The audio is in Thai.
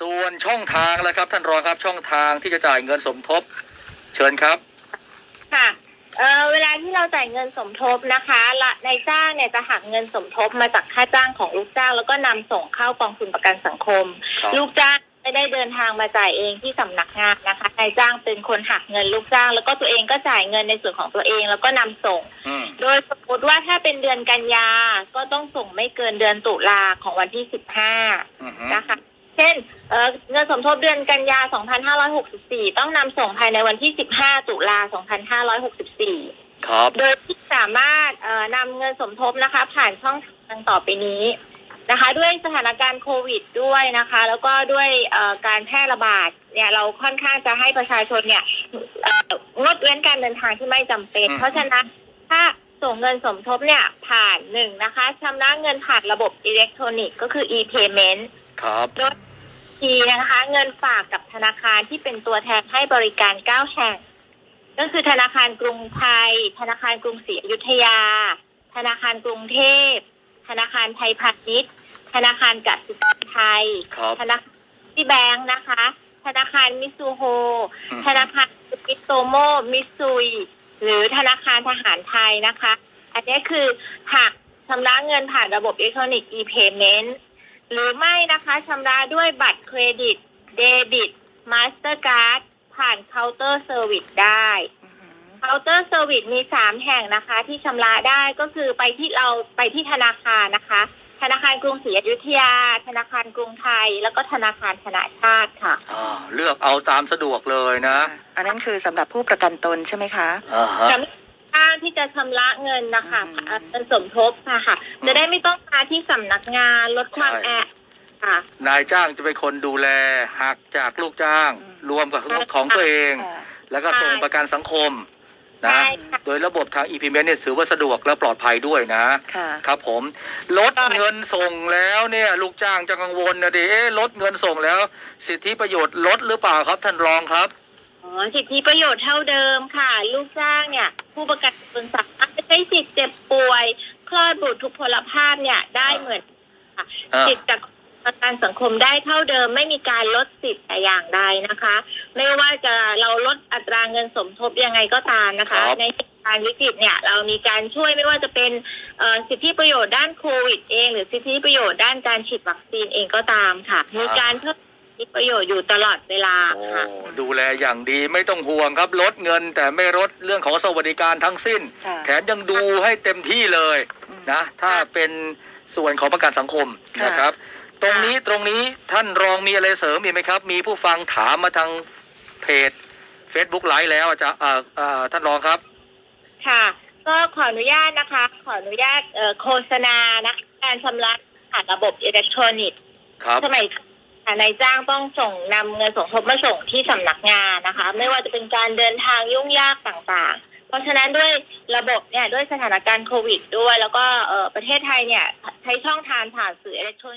ส่วนช่องทางแล้วครับ ท่านรองครับช่องทางที่จะจ่ายเงินสมทบ เชิญครับค่ะเอ่อเวลาที่เราจ่ายเงินสมทบนะคะละนายจ้างเนี่ยจะหักเงินสมทบมาจากค่าจ้างของลูกจ้าง แล้วก็นำส่งเข้ากองทุนประกันสังคมครับลูกจ้างไม่ได้เดินทางมาจ่ายเองที่สำนักงานนะคะนายจ้างเป็นคนหักเงินลูกจ้าง แล้วก็ตัวเองก็จ่ายเงินในส่วนของตัวเองแล้วก็นำส่งอืมโดยสมมติว่าถ้าเป็นเดือนกันยาก็ต้องส่งไม่เกินเดือนตุลาของวันที่สิบห้าอือฮึนะคะ เช่นเอ่อเงินสมทบเดือนกันยา 2564 ต้องนำส่งภายในวันที่ 15 ตุลา 2564 ครับ โดยที่สามารถเอ่อนำเงินสมทบนะคะ ผ่านช่องทางต่อไปนี้นะคะ ด้วยสถานการณ์โควิดด้วยนะคะ แล้วก็ด้วยเอ่อการแพร่ระบาดเนี่ยเราค่อนข้างจะให้ประชาชนเนี่ยเอ่องดเว้นการเดินทางที่ไม่จำเป็นอืมเพราะฉะนั้นถ้าส่งเงินสมทบเนี่ยผ่านหนึ่งนะคะชำระเงินผ่านระบบอิเล็กทรอนิกส์ก็คือ e-payment ครับ โดยทีนะคะ เงินฝากกับธนาคารที่เป็นตัวแทนให้บริการเก้าแห่ง ก็คือธนาคารกรุงไทย ธนาคารกรุงศรีอยุธยา ธนาคารกรุงเทพ ธนาคารไทยพาณิชย์ ธนาคารกสิกรไทย ครับ ธนาคารที่แบงค์นะคะ ธนาคารมิซูโฮ อืม ธนาคารมิโตโมมิซุย หรือธนาคารทหารไทยนะคะ อันนี้คือหักชำระเงินผ่านระบบอิเล็กทรอนิกส์ e-payment หรือไม่นะคะชำระด้วยบัตรเครดิต เดบิตมาสเตอร์การ์ดผ่านเคาน์เตอร์เซอร์วิสได้เคาน์เตอร์เซอร์วิสมีสามแห่งนะคะ ที่ชำระได้ก็คือไปที่เราไปที่ธนาคารนะคะ ธนาคารกรุงศรีอยุธยา ธนาคารกรุงไทย แล้วก็ธนาคารธนาชาติค่ะ อ่าเลือกเอาตามสะดวกเลยนะ อันนั้นคือสำหรับผู้ประกันตนใช่ไหมคะ อ่าฮะ สำหรับ จ้างที่จะชำระเงินนะคะอืมเอ่อเงินสมทบค่ะค่ะอืมจะได้ไม่ต้องมาที่สำนักงานลดความใช่แออัดค่ะนายจ้างจะเป็นคนดูแลหักจากลูกจ้างอืมรวมกับของตัวเองค่ะแล้วก็ส่งประกันสังคมนะใช่ค่ะโดยระบบทาง e-payment เนี่ยถือว่าสะดวกและปลอดภัยด้วยนะค่ะครับผมลดเงินส่งแล้วเนี่ยลูกจ้างจะกังวลนะดิเอ๊ะลดเงินส่งแล้ว สิทธิประโยชน์ลดหรือเปล่าครับท่านรองครับ อ๋อสิทธิประโยชน์เท่าเดิมค่ะ ลูกจ้างเนี่ย ผู้ประกันตนสามารถใช้สิทธิ์เจ็บป่วย คลอดบุตรทุพพลภาพเนี่ยได้เหมือนค่ะอ่า สิทธิ์จากประกันสังคมได้เท่าเดิม ไม่มีการลดสิทธิ์แต่อย่างใดนะคะ ไม่ว่าจะเราลดอัตราเงินสมทบยังไงก็ตามนะคะ ครับ ในเหตุการณ์วิกฤตเนี่ย เรามีการช่วยไม่ว่าจะเป็นเอ่อสิทธิประโยชน์ด้านโควิดเอง หรือสิทธิประโยชน์ด้านการฉีดวัคซีนเองก็ตามค่ะ มีการเพิ่มสิท ธิประโยชน์อยู่ตลอดเวลาโอ้ค่ะ ดูแลอย่างดีไม่ต้องห่วงครับลดเงินแต่ไม่ลดเรื่องของสวัสดิการทั้งสิ้น ค่ะแถมยังดูให้เต็มที่เลยอืมนะ ถ้าเป็นส่วนของประกันสังคมค่ะ นะครับ ตรงนี้ตรงนี้ท่านรองมีอะไรเสริมอีกไหมครับ มีผู้ฟังถามมาทางเพจ Facebook ไลฟ์แล้วอาจะเอ่อเอ่อท่านรองครับ ค่ะ ก็ขออนุญาตนะคะ ขออนุญาตเอ่อโฆษณานะคะการชำระผ่านระบบอิเล็กทรอนิกส์ ครับ สมัยก่อนค่ะ นายจ้างต้องส่งนำเงินสมทบมาส่งที่สำนักงานนะคะ ไม่ว่าจะเป็นการเดินทางยุ่งยากต่างๆ เพราะฉะนั้นด้วยระบบเนี่ยด้วยสถานการณ์โควิดด้วย แล้วก็ประเทศไทยเนี่ยใช้ช่องทางผ่านสื่ออิเล็กทรอนิกส์